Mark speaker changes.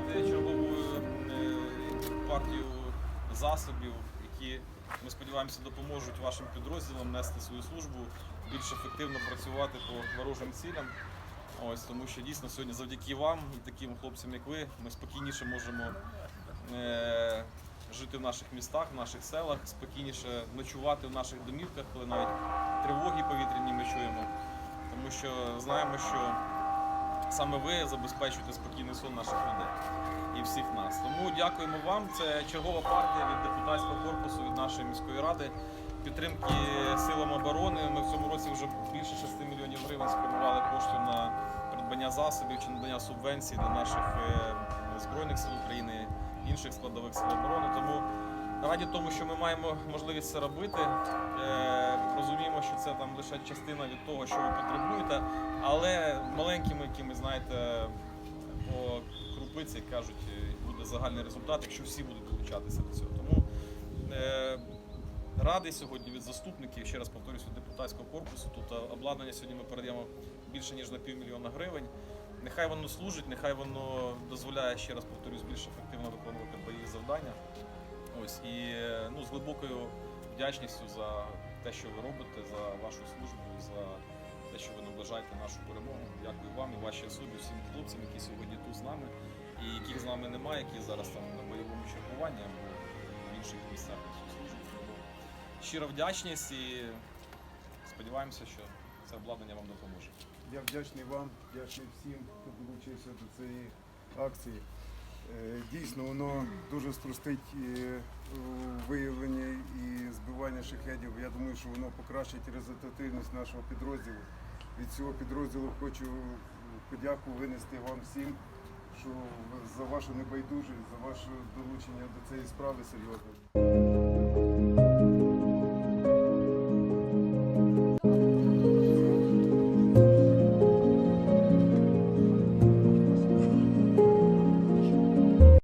Speaker 1: підготувати чергову партію засобів, які ми сподіваємося допоможуть вашим підрозділам нести свою службу, більш ефективно працювати по ворожим цілям. Ось тому, що дійсно сьогодні, завдяки вам і таким хлопцям, як ви, ми спокійніше можемо е жити в наших містах, в наших селах, спокійніше ночувати в наших домівках, коли навіть тривоги повітряні ми чуємо, тому що знаємо, що саме ви забезпечуєте спокійний сон наших людей і всіх нас. Тому дякуємо вам. Це чергова партія від депутатського корпусу від нашої міської ради. Підтримки силам оборони. Ми в цьому році вже більше 6 мільйонів гривень спрямували коштів на придбання засобів чи надання субвенцій для наших е, збройних сил України, інших складових сил оборони. Тому раді тому, що ми маємо можливість це робити. Е, розуміємо, що це там лише частина від того, що ви потребуєте, але маленькими якими, знаєте, по крупиці кажуть, е, буде загальний результат, якщо всі будуть долучатися до цього. Тому е, радий сьогодні від заступників, ще раз повторюсь, від депутатського корпусу. Тут е, обладнання сьогодні ми передаємо більше ніж на півмільйона гривень. Нехай воно служить, нехай воно дозволяє, ще раз повторюсь, більш ефективно виконувати бойові завдання. Ось і е, ну, з глибокою вдячністю за те, що ви робите, за вашу службу, за те, що ви наближаєте нашу перемогу. Дякую вам і вашій особі, всім хлопцям, які сьогодні тут з нами, і яких з нами немає, які зараз там на бойовому чергуванні або в інших місцях. Тому Щира вдячність і сподіваємося, що це обладнання вам допоможе.
Speaker 2: Я вдячний вам, вдячний всім, хто долучився до цієї акції. Е, Дійсно, воно дуже струстить виявлення і збивання шахедів. Я думаю, що воно покращить результативність нашого підрозділу. Від цього підрозділу хочу подяку винести вам всім, що за вашу небайдужість, за ваше долучення до цієї справи серйозно.